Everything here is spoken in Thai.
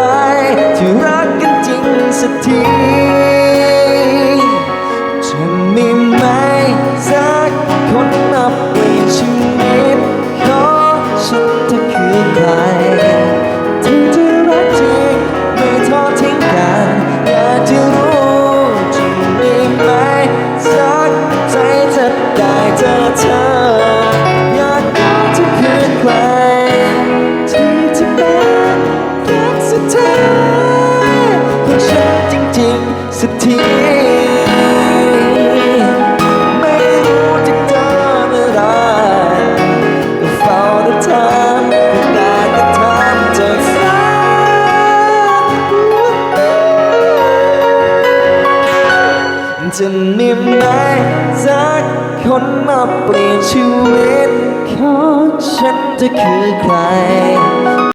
รที่รักกันจริงสักทีจะมีไหม สักทีไม่รู้จะเจอเมื่อไรก็เฝ้าแต่ถามก็ได้แต่ถามจากฟ้าจะมีไหมสักคนมาเปลี่ยนชีวิตของฉันจะคือใคร